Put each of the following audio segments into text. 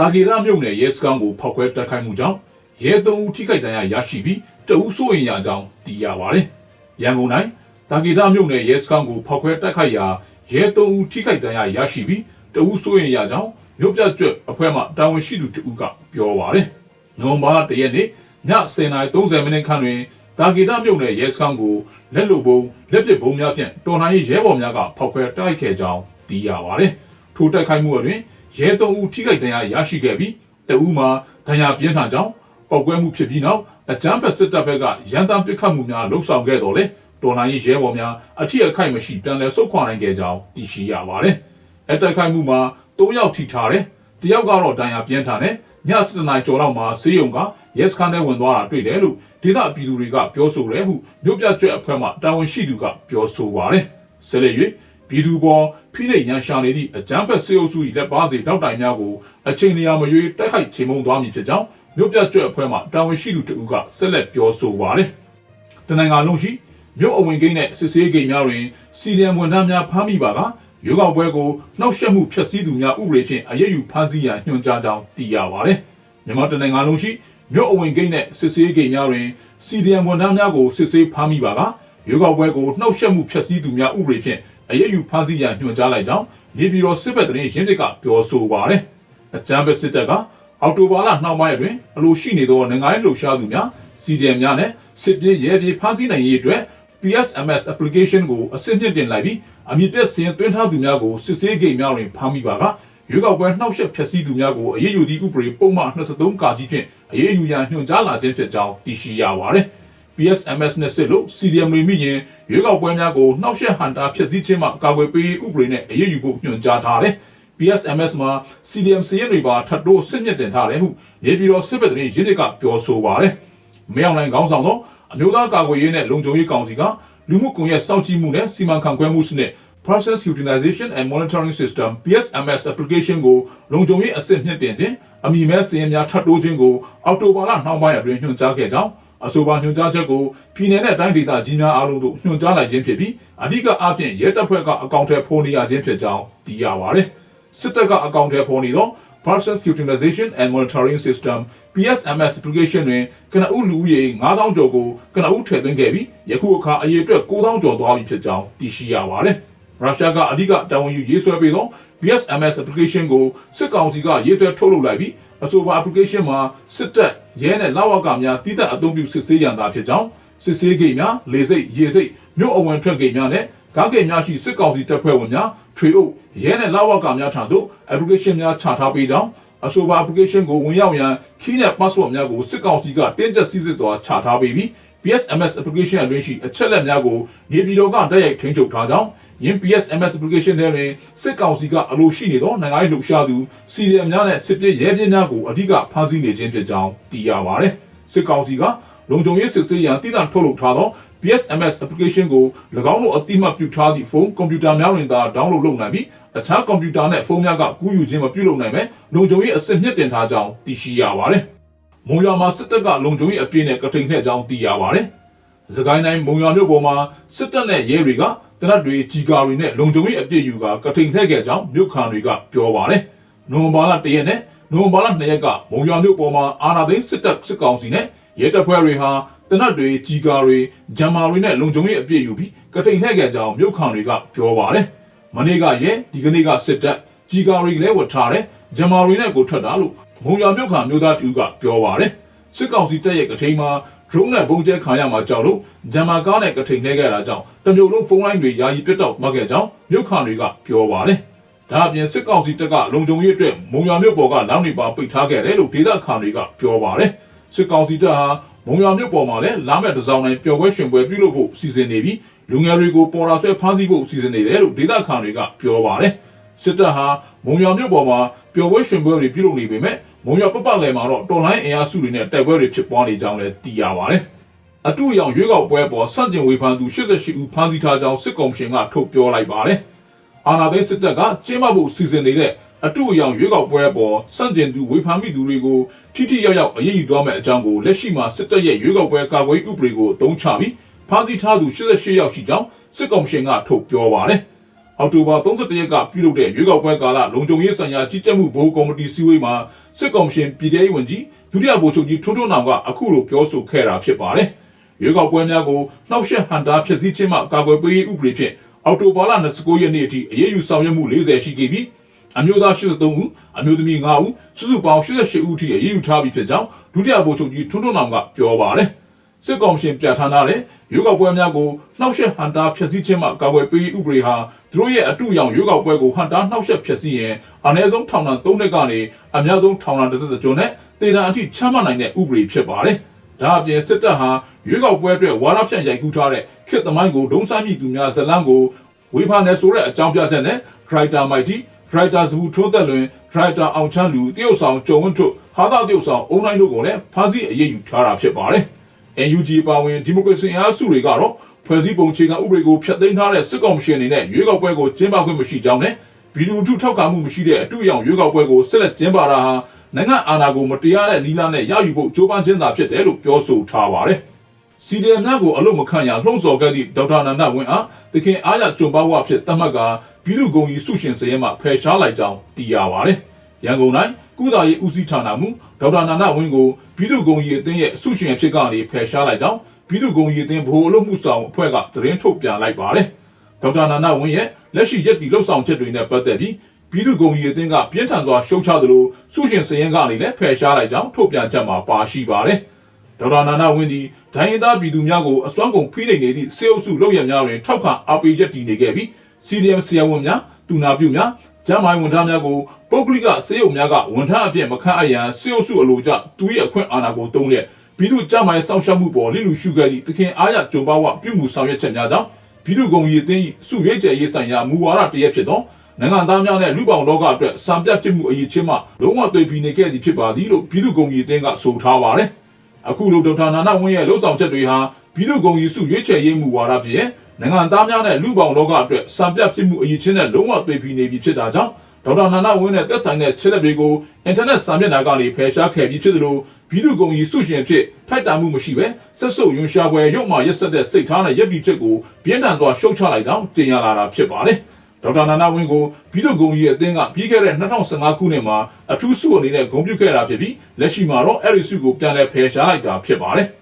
တာဂေရမြို့နယ်ရဲစခန်းကိုဖောက်ခွဲတိုက်ခိုက်မှုကြောင့်ရဲသုံးဦးထိခိုက်ဒဏ်ရာရရှိပြီးတအူးစိုးရင်ရကြောင်းသိရပါတယ်။ရန်ကုန်တိုင်းတာဂေရမြို့နယ်ရဲစခန်းကိုဖောက်ခွဲတိုက်ခိုက်ရာရဲသုံးဦးထိခိုက်ဒဏ်ရာရရှိပြီးတအူးစိုးရင်ရကြောင်းမြို့ပြကျွတ်အဖွဲ့မှတာဝန်ရှိသူတဦးကပြောပါတယ်။နိုဝင်ဘာလ၁ရက်နေ့ည10:30မိနစ်ခန့်တွင်တာဂေရမြို့နယ်ရဲစခန်းကိုလက်လိုပုံလက်ပစ်ဘုံများဖြင့်တော်လှန်ရေးရဲဘော်များကဖောက်ခွဲတိုက်ခဲ့ကြောင်းသိရပါတယ်။ထိုတိုက်ခိုက်မှုအတွင်း ရဲသုံးဦးထိခိုက်ဒဏ်ရာရရှိခဲ့ပြီးတအူးမှာဒဏ်ရာပြင်းထန်ကြောင်းပောက်ကွဲမှုဖြစ်ပြီးနောက်အကြမ်းဖက်စစ်တပ်ဘက်ကရန်တမ်းပစ်ခတ်မှုများလှုပ်ဆောင်ခဲ့တော်လဲတော်လိုင်းရေးရဲဘော်များအထီးအခိုက်မရှိပြန်လည်ဆုတ်ခွာနိုင်ခဲ့ကြောင်းသိရှိရပါတယ်။အတိုက်ခိုက်မှုမှာ၃ယောက်ထိထားတယ်။တယောက်ကတော့ဒဏ်ရာပြင်းထန်တယ်။ည7နာရီကျော်လောက်မှာဆေးရုံကရဲစခန်းထဲဝင်သွားတာတွေ့တယ်လို့ဒေသပြည်သူတွေကပြောဆိုတယ်ဟုမြို့ပြကျွဲအဖွဲ့မှတာဝန်ရှိသူကပြောဆိုပါတယ်။ဆက်လက်၍ ပြည်သူပေါ်ဖိနှိပ်ရန်ရှာနေသည့်အကြမ်းဖက်စေအုပ်စု၏လက်ပါစီတောက်တိုင်များကိုအချိန်လျာမရွေးတိုက်ခိုက်ချိန်မုံသွားမည်ဖြစ်ကြောင်းမြို့ပြကျွဲအဖွဲ့မှတာဝန်ရှိသူတဦးကဆက်လက်ပြောဆိုပါတယ်။တနင်္ဂနွေလုံးရှိမြို့အဝင်ဂိတ်နဲ့စစ်ဆေးဂိတ်များတွင်စီဒီအမ်ဝန်ထမ်းများဖမ်းမိပါကရွေးကောက်ပွဲကိုနှောက်ယှက်မှုဖျက်ဆီးသူများဥပဒေဖြင့်အရေးယူဖမ်းဆီးရန်ညွှန်ကြားကြောင်းသိရပါတယ်။မြန်မာတနင်္ဂနွေလုံးရှိမြို့အဝင်ဂိတ်နဲ့စစ်ဆေးဂိတ်များတွင်စီဒီအမ်ဝန်ထမ်းများကိုစစ်ဆေးဖမ်းမိပါကရွေးကောက်ပွဲကိုနှောက်ယှက်မှုဖျက်ဆီးသူများဥပဒေဖြင့် အရေးယူဖမ်းဆီးရန်ညွှန်ကြားလိုက်ကြောင်းမြေပြည်တော်စစ်ဘက်တရင်ရင်းတစ်ကပြောဆိုပါတယ်။အကြမ်းဖက်စစ်တပ်ကအော်တိုဘာလနှောင်းပိုင်းအတွင်းအလိုရှိနေသောနိုင်ငံရေးလှုပ်ရှားသူများ CDM များနဲ့စစ်ပြေးရဲပြေးဖမ်းဆီးနိုင်ရေးအတွက် PSMS application ကိုအစစ်မြင့်တင်လိုက်ပြီးအမည်ပြည့်စင်သွင်းထားသူများကိုစစ်ဆေးဂိတ်များတွင်ဖမ်းမိပါကရွေးကောက်ပွဲနှောက်ယှက်ဖျက်ဆီးသူများကိုအရေးယူသည့်ဥပဒေပုံမှန်23ကာကြီးဖြင့်အရေးယူရန်ညွှန်ကြားလာခြင်းဖြစ်ကြောင်းသိရှိရပါတယ်။ PSMS နဲ့စစ်လို့ CDM တွေမိရင်ရွေးကောက်ပွဲများကိုနှောက်ယှက်ဟန်တာဖျက်ဆီးခြင်းမှကာကွယ်ပေးဥပဒေနဲ့အရေးယူဖို့ညွှန်ကြားထားတယ်။ PSMS မှာ CDM စည်ရင်တွေပါထပ်တိုးစစ်မြစ်တင်ထားတယ်ဟုနေပြည်တော်စစ်ဘက်သတင်းရင်းတွေကပြောဆိုပါတယ်။မြောင်နိုင်ခေါင်းဆောင်သောအမျိုးသားကာကွယ်ရေးနဲ့လုံခြုံရေးကောင်စီကလူမှုကွန်ရက်စောင့်ကြည့်မှုနဲ့စီမံခန့်ခွဲမှုစနစ် Process Utilization and Monitoring System PSMS application ကိုလုံခြုံရေးအဆင့်မြင့်တင်ခြင်းအမိမဲစည်ရင်များထပ်တိုးခြင်းကိုအောက်တိုဘာလနှောင်းပိုင်းအတွင်းညွှန်ကြားခဲ့ကြောင်း အဆိုပါညွှန်ကြားချက်ကိုပြည်내နဲ့တိုင်းဒေသကြီးများအားလုံးတို့ညွှန်ကြားလိုက်ခြင်းဖြစ်ပြီးအဓိကအဖြစ်ရဲတပ်ဖွဲ့ကအကောင့်ထဲဖော်နေရခြင်းဖြစ်ကြောင်းသိရပါတယ်။စစ်တပ်ကအကောင့်ထဲဖော်နေသော Process Utilization and Monitoring System PSMS application တွင်ကနဦးလူဦးရေ9000ကျော်ကိုကနဦးထည့်သွင်းခဲ့ပြီးယခုအခါအရေအတွက်9000ကျော်သွားပြီဖြစ်ကြောင်းသိရှိရပါတယ်။ရုရှားကအဓိကတာဝန်ယူရေးဆွဲပေးသော PSMS application ကိုစစ်ကောင်စီကရေးဆွဲထုတ်လုပ်လိုက်ပြီး အဆိုပါ application မှာစစ်တပ်ရဲနဲ့လောက်ဝကများတည်တဲ့အသုံးပြုစစ်ဆေးရန်သာဖြစ်ကြောင်းစစ်ဆေးဂိတ်များလေစိတ်ရေစိတ်မြို့အဝင်ထွက်ဂိတ်များနဲ့ကားဂိတ်များရှိစစ်ကောင်စီတပ်ဖွဲ့ဝင်များထွေအုပ်ရဲနဲ့လောက်ဝကများထံသို့ application များချထားပေးကြောင်းအဆိုပါ application ကိုဝင်ရောက်ရန် key နဲ့ password များကိုစစ်ကောင်စီကတင်းကျပ်စည်းစစ်စွာချထားပေးပြီး PSMS application အတွင်းရှိအချက်လက်များကိုနေပြည်တော်ကတိုက်ရိုက်ထိန်းချုပ်ထားကြောင်းယင်း PSMS application ထဲတွင်စစ်ကောင်စီကအလိုရှိနေသောနိုင်ငံရေးလှုပ်ရှားသူစီရီယံများနဲ့စစ်ပြေးရဲပြေးများကိုအဓိကဖမ်းဆီးနေခြင်းဖြစ်ကြောင်းသိရပါတယ်။စစ်ကောင်စီကလုံခြုံရေးစစ်ဆေးရန်တည်တံ့ထုတ်လုပ်ထားသော PSMS application ကို၎င်းတို့အတိမတ်ပြုထားသည့်ဖုန်းကွန်ပျူတာများတွင်သာ download လုပ်နိုင်ပြီးအခြားကွန်ပျူတာနဲ့ဖုန်းများကကူးယူခြင်းမပြုလုပ်နိုင်ပဲလုံခြုံရေးအစစ်မြင့်တင်ထားကြောင်းသိရှိရပါတယ်။ မုံရွာမှာစစ်တပ်ကလုံခြုံရေးအပြည့်နဲ့ကထိန်လှည့်ကြောင်းသိရပါတယ်။စကိုင်းတိုင်းမုံရွာမြို့ပေါ်မှာစစ်တပ်နဲ့ရဲတွေကတနတ်တွေကြီးကာတွေနဲ့လုံခြုံရေးအပြည့်ယူကကထိန်လှည့်ခဲ့ကြောင်းမြို့ခံတွေကပြောပါတယ်။နိုဝင်ဘာလ၁ရက်နဲ့နိုဝင်ဘာလ2ရက်ကမုံရွာမြို့ပေါ်မှာအာနာသိန်းစစ်တပ်စစ်ကောင်စီနဲ့ရဲတပ်ဖွဲ့တွေဟာတနတ်တွေကြီးကာတွေဂျမ်မာတွေနဲ့လုံခြုံရေးအပြည့်ယူပြီးကထိန်လှည့်ခဲ့ကြောင်းမြို့ခံတွေကပြောပါတယ်။မနေ့ကရဲဒီကနေ့ကစစ်တပ်ကြီးကာတွေလည်းဝတ်ထားတယ်ဂျမ်မာတွေနဲ့ကိုထွက်တာလို့ မုံရွာမြို့ခံမြို့သားတူကပြောပါတယ်။စစ်ကောင်စီတပ်ရဲ့ကထိန်မှာ drone နဲ့ပုံကျဲခံရမှာကြောက်လို့ဂျမ်မာကားနဲ့ကထိန်လှည့်ခဲ့တာကြောင့်တမျိုးလုံးဖုန်းလိုင်းတွေယာယီပြတ်တောက်သွားခဲ့ကြောင်းမြို့ခံတွေကပြောပါတယ်။ဒါအပြင်စစ်ကောင်စီတပ်ကလုံခြုံရေးအတွက်မုံရွာမြို့ပေါ်ကလမ်းတွေပါပိတ်ထားခဲ့တယ်လို့ဒေသခံတွေကပြောပါတယ်။စစ်ကောင်စီတပ်ဟာမုံရွာမြို့ပေါ်မှာလည်းလာမဲ့တစောင်းတိုင်းပျော်ပွဲရွှင်ပွဲပြုလုပ်ဖို့စီစဉ်နေပြီးလူငယ်တွေကိုပေါ်လာဆွဲဖမ်းဆီးဖို့စီစဉ်နေတယ်လို့ဒေသခံတွေကပြောပါတယ်။စစ်တပ်ဟာမုံရွာမြို့ပေါ်မှာ ပျော်ပွဲရွှင်ပွဲတွေပြုလုပ်နေပေမဲ့မုံရွာပပလယ်မှာတော့တော်လိုင်းအင်အားစုတွေနဲ့တိုက်ပွဲတွေဖြစ်ပွားနေကြောင်းလည်းသိရပါတယ်။အတူရောင်ရွေးကောက်ပွဲပေါ်စန့်ကျင်ဝေဖန်သူ88ဦးဖမ်းဆီးထားကြောင်းစစ်ကောင်ရှင်ကထုတ်ပြောလိုက်ပါတယ်။အာဏာသိမ်းစစ်တပ်ကကျင်းပဖို့စီစဉ်နေတဲ့အတူအယောင်ရွေးကောက်ပွဲပေါ်စန့်ကျင်သူဝေဖန်မိသူတွေကိုထိထိရောက်ရောက်အရေးယူသွားမယ့်အကြောင်းကိုလက်ရှိမှာစစ်တပ်ရဲ့ရွေးကောက်ပွဲကာကွယ်ဥပဒေကိုအသုံးချပြီးဖမ်းဆီးထားသူ88ယောက်ရှိကြောင်းစစ်ကောင်ရှင်ကထုတ်ပြောပါတယ်။ အောက်တိုဘာ31ရက်ကပြုလုပ်တဲ့ရွေးကောက်ပွဲကာလလုံခြုံရေးဆိုင်ရာကြီးကြပ်မှုဘိုးကော်မတီစည်းဝေးမှာစစ်ကောင်ရှင်ပြည်ထောင်ဝန်ကြီးဒုတိယဗိုလ်ချုပ်ကြီးထွန်းထွန်းနောင်ကအခုလိုပြောဆိုခဲ့တာဖြစ်ပါတယ်။ရွေးကောက်ပွဲများကိုနှောက်ယှက်ဟန်တာဖြစ်စည်းခြင်းမှကာကွယ်ပေးရေးဥပဒေဖြင့်အောက်တိုဘာလ29ရက်နေ့အထိအရေးယူဆောင်ရွက်မှု40ရှိခဲ့ပြီးအမျိုးသား83ဦးအမျိုးသမီး9ဦးစုစုပေါင်း88ဦးအထိအရေးယူထားပြီးဖြစ်ကြောင်းဒုတိယဗိုလ်ချုပ်ကြီးထွန်းထွန်းနောင်ကပြောပါတယ်။ စစ်ကောင်ရှင်ပြဋ္ဌာန်းထားတဲ့ရွေးကောက်ပွဲများကိုနှောက်ယှက်ဟန်တာဖျက်ဆီးခြင်းမှကာကွယ်ပေးဥပဒေဟာသူတို့ရဲ့အတူရောင်ရွေးကောက်ပွဲကိုဟန်တာနှောက်ယှက်ဖျက်ဆီးရင်အနည်းဆုံးထောင်ဒဏ်3နှစ်ကနေအများဆုံးထောင်ဒဏ်တစ်သက်ကျော်နဲ့တေဒဏ်အထိချမှတ်နိုင်တဲ့ဥပဒေဖြစ်ပါတယ်။ဒါအပြင်စစ်တပ်ဟာရွေးကောက်ပွဲအတွက်ဝါဒဖြန့်ရိုက်ကူးထားတဲ့ခေတ်သမိုင်းကိုဒုံဆိုင်မိသူများဇလန်းကိုဝေဖန်နေဆိုတဲ့အကြောင်းပြချက်နဲ့ Writer Mighty ဒရိုက်တာစဘူးထိုးသက်လွင်ဒရိုက်တာအောင်ချမ်းလူတရုတ်ဆောင်ကြုံဝင်းထွတ်ဟာသာတရုတ်ဆောင်အုံတိုင်းတို့ကိုလည်းဖမ်းဆီးအရေးယူထားတာဖြစ်ပါတယ်။ NUG ပါဝင်ဒီမိုကရေစီအားစုတွေကတော့ဖွဲ့စည်းပုံခြေခံဥပဒေကိုဖျက်သိမ်းထားတဲ့စစ်ကောင်ရှင်အနေနဲ့ရွေးကောက်ပွဲကိုကျင်းပခွင့်မရှိကြောင်းနဲ့ဗီဒီယိုထုထောက်ခံမှုမရှိတဲ့အတူရောင်ရွေးကောက်ပွဲကိုဆက်လက်ကျင်းပတာဟာနိုင်ငံအာဏာကိုမတရားတဲ့နီလာနဲ့ရယူဖို့ကြိုးပမ်းခြင်းသာဖြစ်တယ်လို့ပြောဆိုထားပါတယ်။စီဒီအမ်များကိုအလို့မခံရလှုံ့ဆော်ခဲ့သည့်ဒေါက်တာနန္ဒဝင်းအားတခင်အားရကြုံပါဝအဖြစ်သတ်မှတ်ကပြည်သူ့ဂုံကြီးစုရှင်စရဲမှဖယ်ရှားလိုက်ကြောင်းသိရပါတယ်။ ရန်ကုန်တိုင်းကုသရေးဦးစီးဌာနမှဒေါက်တာနန္ဒဝင်းကိုပြည်သူ့ဂုံကြီးအသင်းရဲ့စုရှင်အဖြစ်ကနေဖယ်ရှားလိုက်ကြောင်းပြည်သူ့ဂုံကြီးအသင်းဗဟိုအလုပ်မှုဆောင်အဖွဲ့ကသတင်းထုတ်ပြန်လိုက်ပါတယ်။ဒေါက်တာနန္ဒဝင်းရဲ့လက်ရှိရက်တီလှုပ်ဆောင်ချက်တွေနဲ့ပတ်သက်ပြီးပြည်သူ့ဂုံကြီးအသင်းကပြင်းထန်စွာရှုတ်ချသလိုစုရှင်စရင်ကနေလည်းဖယ်ရှားလိုက်ကြောင်းထုတ်ပြန်ချက်မှာပါရှိပါတယ်။ဒေါက်တာနာနာဝင်းသည်ဒိုင်းရင်သားပြည်သူများကိုအစွမ်းကုန်ဖိနှိပ်နေသည့်စေအုပ်စုလုပ်ရများတွင်ထောက်ခံအားပေးရက်တည်နေခဲ့ပြီး CDM ဆရာဝန်များတူနာပြုများ ကျန်းမာရေးဝန်ထမ်းများကိုပုဂ္ဂလိကစေအုပ်များကဝန်ထမ်းအဖြစ်မခန့်အပ်ရန်စေအုပ်စုအလိုကျသူ၏အခွင့်အာဏာကိုတုံးလျက်ပြည်သူ့ကျန်းမာရေးစောင့်ရှောက်မှုပေါ်လိလူရှုခဲ့သည့်တခင်အားရကြုံပါဝပြုမှုဆောင်ရွက်ချက်များကြောင့်ပြည်သူ့ဂုံကြီးအသင်း၏စုရွေးချယ်ရေးဆိုင်ရာမူဝါဒတရက်ဖြစ်သောနိုင်ငံသားများနဲ့လူပောင်လောကအတွက်စံပြဖြစ်မှုအရေးချင်းမှလုံးဝသွေဖီနေခဲ့သည်ဖြစ်ပါသည်လို့ပြည်သူ့ဂုံကြီးအသင်းကဆိုထားပါတယ်။အခုလိုဒေါက်တာနာနာဝင်းရဲ့လှုပ်ဆောင်ချက်တွေဟာပြည်သူ့ဂုံကြီးစုရွေးချယ်ရေးမူဝါဒဖြစ်ရဲ့ နိုင်ငံသားများနဲ့လူပောင်လောကအတွက်စံပြဖြစ်မှုအရေးချင်းနဲ့လုံးဝသွေဖီနေပြီဖြစ်တာကြောင့်ဒေါက်တာနာနာဝင်းနဲ့သက်ဆိုင်တဲ့ချက်လက်တွေကိုအင်တာနက်စာမျက်နှာကနေဖယ်ရှားခဲ့ပြီးဖြစ်သလိုပြည်သူ့ဂုံကြီးစုရှင်ဖြစ်ထိုက်တာမှုမရှိပဲဆက်စုပ်ယွန်ရှာပွဲရုပ်မှရက်ဆက်တဲ့စိတ်ထားနဲ့ရပ်တည်ချက်ကိုပြင်းထန်စွာရှုတ်ချလိုက်တော့တင်ရလာတာဖြစ်ပါတယ်။ဒေါက်တာနာနာဝင်းကိုပြည်သူ့ဂုံကြီးရဲ့အသင်းကပြီးခဲ့တဲ့2015ခုနှစ်မှာအထူးစုအနေနဲ့ဂုဏ်ပြုခဲ့တာဖြစ်ပြီးလက်ရှိမှာတော့အဲ့ဒီစုကိုပြန်လည်ဖယ်ရှားလိုက်တာဖြစ်ပါတယ်။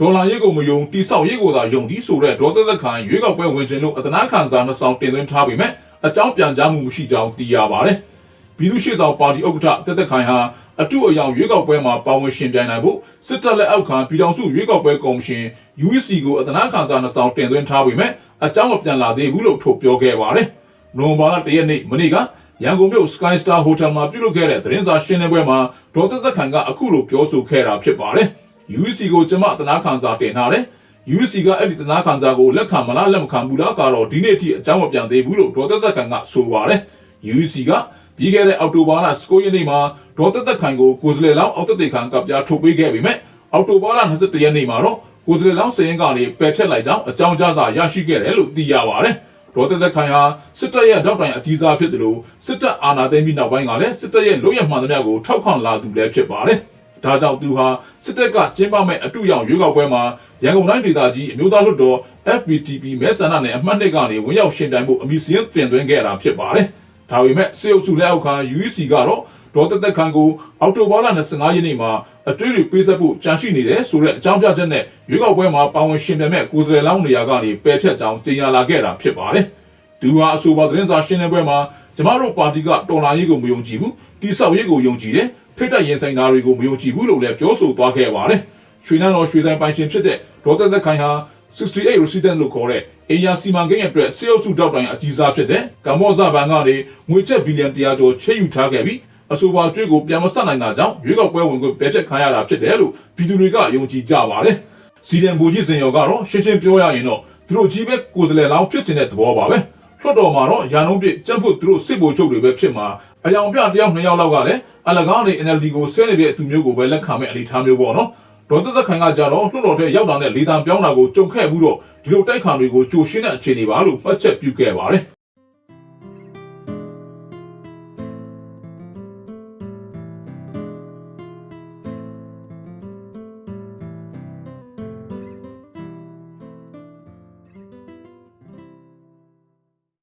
ဒေါ်လာရေးကိုမယုံတိဆောက်ရေးကိုသာယုံသည်ဆိုတဲ့ဒေါ်သက်သက်ခိုင်ရွေးကောက်ပွဲဝင်ခြင်းလို့အတနာခံစာနှစ်ဆောင်တင်သွင်းထားပေမဲ့အကြောင်းပြန်ကြားမှုမရှိကြောင်းသိရပါတယ်။ပြည်သူ့ရှေ့ဆောင်ပါတီဥက္ကဋ္ဌတက်သက်ခိုင်ဟာအတူအယောင်ရွေးကောက်ပွဲမှာပါဝင်ရှင်ပြိုင်နိုင်ဖို့စစ်တပ်လက်အောက်ခံပြည်ထောင်စုရွေးကောက်ပွဲကော်မရှင် UEC ကိုအတနာခံစာနှစ်ဆောင်တင်သွင်းထားပေမဲ့အကြောင်းမပြန်လာသေးဘူးလို့ထုတ်ပြောခဲ့ပါတယ်။နိုဝင်ဘာလ၁ရက်နေ့မနေ့ကရန်ကုန်မြို့ Sky Star Hotel မှာပြုလုပ်ခဲ့တဲ့သတင်းစာရှင်းလင်းပွဲမှာဒေါ်သက်သက်ခိုင်ကအခုလိုပြောဆိုခဲ့တာဖြစ်ပါတယ်။ UEC ကိုကျွန်မသနာခံစာတင်ထားတယ်။ UEC ကအဲ့ဒီသနာခံစာကိုလက်ခံမလားလက်မခံဘူးလားကတော့ဒီနေ့အထိအကြောင်းမပြန်သေးဘူးလို့ဒေါ်သက်သက်ခိုင်ကဆိုပါတယ်။ UEC ကပြီးခဲ့တဲ့အောက်တိုဘာလ19ရက်နေ့မှာဒေါ်သက်သက်ခိုင်ကိုကိုယ်စားလှယ်လောင်းအောက်သက်သေခံကပ်ပြားထုတ်ပေးခဲ့ပေမဲ့အောက်တိုဘာလ22ရက်နေ့မှာတော့ကိုယ်စားလှယ်လောင်းစရင်ကနေပယ်ဖျက်လိုက်ကြောင်းအကြောင်းကြားစာရရှိခဲ့တယ်လို့သိရပါတယ်။ဒေါ်သက်သက်ခိုင်ဟာစစ်တပ်ရဲ့တောက်တိုင်အကြီးစားဖြစ်တယ်လို့စစ်တပ်အာဏာသိမ်းပြီးနောက်ပိုင်းကလည်းစစ်တပ်ရဲ့လုပ်ရမှန်သမျှကိုထောက်ခံလာသူလည်းဖြစ်ပါတယ်။ ဒါကြောင့်သူဟာစစ်တပ်ကကျင်းပမဲ့အတူရောင်ရွေးကောက်ပွဲမှာရန်ကုန်တိုင်းဒေသကြီးအမျိုးသားလွှတ်တော် FPTP မဲဆန္ဒနယ်အမှတ်နှစ်ကနေဝင်ရောက်ရှင်ပြိုင်ဖို့အမည်စရင်းတင်သွင်းခဲ့တာဖြစ်ပါတယ်။ဒါပေမဲ့စေအုပ်စုလက်အောက်ခံ UEC ကတော့ဒေါ်သက်သက်ခိုင်ကိုအောက်တိုဘာလ25ရက်နေ့မှာအတွေ့အကြုံပေးဆက်ဖို့ကြံရှိနေတယ်ဆိုတဲ့အကြောင်းပြချက်နဲ့ရွေးကောက်ပွဲမှာပါဝင်ရှင်ပြိုင်မဲ့ကိုယ်စားလှယ်လောင်းနေရာကနေပယ်ဖျက်ကြောင်းကြေညာလာခဲ့တာဖြစ်ပါတယ်။သူဟာအဆိုပါသတင်းစာရှင်းလင်းပွဲမှာကျမတို့ပါတီကတော်လာရေးကိုမယုံကြည်ဘူးတိဆောက်ရေးကိုယုံကြည်တယ် ဖိတ်တက်ရင်ဆိုင်သားတွေကိုမယုံကြည်ဘူးလို့လည်းပြောဆိုသွားခဲ့ပါတယ်။ရွှေနန်းတော်ရွှေဆိုင်ပိုင်ရှင်ဖြစ်တဲ့ဒေါ်သက်သက်ခိုင်ဟာ68 resident လို့ခေါ်တဲ့အိမ်ယာစီမံကိန်းအတွက်စေအုပ်စုတောက်တိုင်အကြီးစားဖြစ်တဲ့ကမ္ဘောဇဘဏ်ကနေငွေကျပ်ဘီလီယံ100ကျော်ချေးယူထားခဲ့ပြီးအဆိုပါကျွေးကိုပြန်မဆက်နိုင်တာကြောင့်ရွေးကောက်ပွဲဝင်ခွင့်ပယ်ဖျက်ခံရတာဖြစ်တယ်လို့ပြည်သူတွေကယုံကြည်ကြပါတယ်။စီဒန်ဘူကြီးစင်ရော်ကတော့ရှင်းရှင်းပြောရရင်တော့သူတို့ကြီးပဲကိုယ်စားလှယ်လောင်းဖြစ်တဲ့သဘောပါပဲ။လွှတ်တော်မှာတော့ရန်လုံးပြကြက်ဖို့သူတို့စစ်ဗိုလ်ချုပ်တွေပဲဖြစ်မှာ အယောင်ပြတယောက်နှစ်ယောက်လောက်ကလည်းအလကားနေ NLD ကိုဆဲနေတဲ့အသူမျိုးကိုပဲလက်ခံမဲ့အနေထားမျိုးပေါ့နော်။ဒေါ်သက်သက်ခိုင်ကကြတော့လွှတ်တော်ထဲရောက်လာတဲ့လေတံပြောင်းတာကိုကြုံခဲ့ဘူးတော့ဒီလိုတိုက်ခံတွေကိုကြိုရှင်းတဲ့အခြေအနေပါလို့မှတ်ချက်ပြုခဲ့ပါတယ်။